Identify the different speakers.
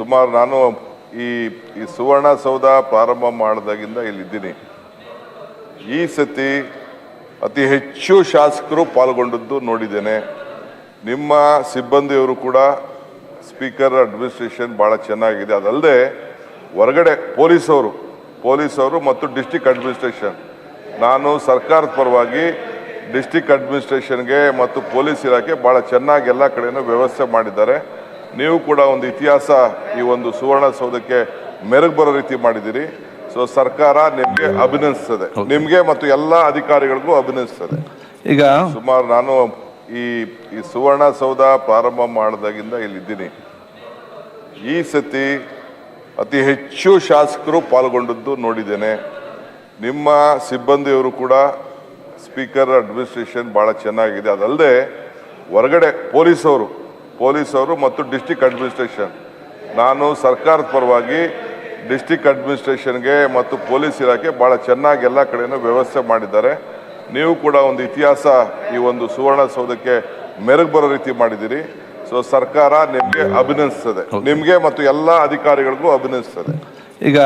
Speaker 1: ಸುಮಾರು ನಾನು ಈ ಈ ಸುವರ್ಣಸೌಧ ಪ್ರಾರಂಭ ಮಾಡಿದಾಗಿಂದ ಇಲ್ಲಿದ್ದೀನಿ. ಈ ಸತಿ ಅತಿ ಹೆಚ್ಚು ಶಾಸಕರು ಪಾಲ್ಗೊಂಡದ್ದು ನೋಡಿದ್ದೇನೆ. ನಿಮ್ಮ ಸಿಬ್ಬಂದಿಯವರು ಕೂಡ ಸ್ಪೀಕರ್ ಅಡ್ಮಿನಿಸ್ಟ್ರೇಷನ್ ಭಾಳ ಚೆನ್ನಾಗಿದೆ. ಅದಲ್ಲದೆ ಹೊರಗಡೆ ಪೊಲೀಸವರು ಪೊಲೀಸವರು ಮತ್ತು ಡಿಸ್ಟಿಕ್ ಅಡ್ಮಿನಿಸ್ಟ್ರೇಷನ್. ನಾನು ಸರ್ಕಾರದ ಪರವಾಗಿ ಡಿಸ್ಟಿಕ್ ಅಡ್ಮಿನಿಸ್ಟ್ರೇಷನ್ಗೆ ಮತ್ತು ಪೊಲೀಸ್ ಇಲಾಖೆ ಭಾಳ ಚೆನ್ನಾಗಿ ಎಲ್ಲ ಕಡೆಯೂ ವ್ಯವಸ್ಥೆ ಮಾಡಿದ್ದಾರೆ. ನೀವು ಕೂಡ ಒಂದು ಇತಿಹಾಸ ಈ ಒಂದು ಸುವರ್ಣಸೌಧಕ್ಕೆ ಮೆರುಗು ಬರೋ ರೀತಿ ಮಾಡಿದ್ದೀರಿ. ಸೊ ಸರ್ಕಾರ ನಿಮಗೆ ಅಭಿನಂದಿಸ್ತದೆ. ನಿಮಗೆ ಮತ್ತು ಎಲ್ಲ ಅಧಿಕಾರಿಗಳಿಗೂ ಅಭಿನಂದಿಸ್ತದೆ.
Speaker 2: ಈಗ
Speaker 1: ಸುಮಾರು ನಾನು ಈ ಈ ಸುವರ್ಣಸೌಧ ಪ್ರಾರಂಭ ಮಾಡಿದಾಗಿಂದ ಇಲ್ಲಿದ್ದೀನಿ. ಈ ಸತಿ ಅತಿ ಹೆಚ್ಚು ಶಾಸಕರು ಪಾಲ್ಗೊಂಡದ್ದು ನೋಡಿದ್ದೇನೆ. ನಿಮ್ಮ ಸಿಬ್ಬಂದಿಯವರು ಕೂಡ ಸ್ಪೀಕರ್ ಅಡ್ಮಿನಿಸ್ಟ್ರೇಷನ್ ಭಾಳ ಚೆನ್ನಾಗಿದೆ. ಅದಲ್ಲದೆ ಹೊರಗಡೆ ಪೊಲೀಸವರು ಪೊಲೀಸವರು ಮತ್ತು ಡಿಸ್ಟಿಕ್ ಅಡ್ಮಿನಿಸ್ಟ್ರೇಷನ್. ನಾನು ಸರ್ಕಾರದ ಪರವಾಗಿ ಡಿಸ್ಟಿಕ್ ಅಡ್ಮಿನಿಸ್ಟ್ರೇಷನ್ಗೆ ಮತ್ತು ಪೊಲೀಸ್ ಇಲಾಖೆ ಭಾಳ ಚೆನ್ನಾಗಿ ಎಲ್ಲ ಕಡೆಯೂ ವ್ಯವಸ್ಥೆ ಮಾಡಿದ್ದಾರೆ. ನೀವು ಕೂಡ ಒಂದು ಇತಿಹಾಸ ಈ ಒಂದು ಸುವರ್ಣಸೌಧಕ್ಕೆ ಮೆರುಗು ಬರೋ ರೀತಿ ಮಾಡಿದ್ದೀರಿ. ಸೊ ಸರ್ಕಾರ ನಿಮಗೆ ಅಭಿನಂದಿಸ್ತದೆ ನಿಮಗೆ ಮತ್ತು ಎಲ್ಲ ಅಧಿಕಾರಿಗಳಿಗೂ ಅಭಿನಂದಿಸ್ತದೆ
Speaker 2: ಈಗ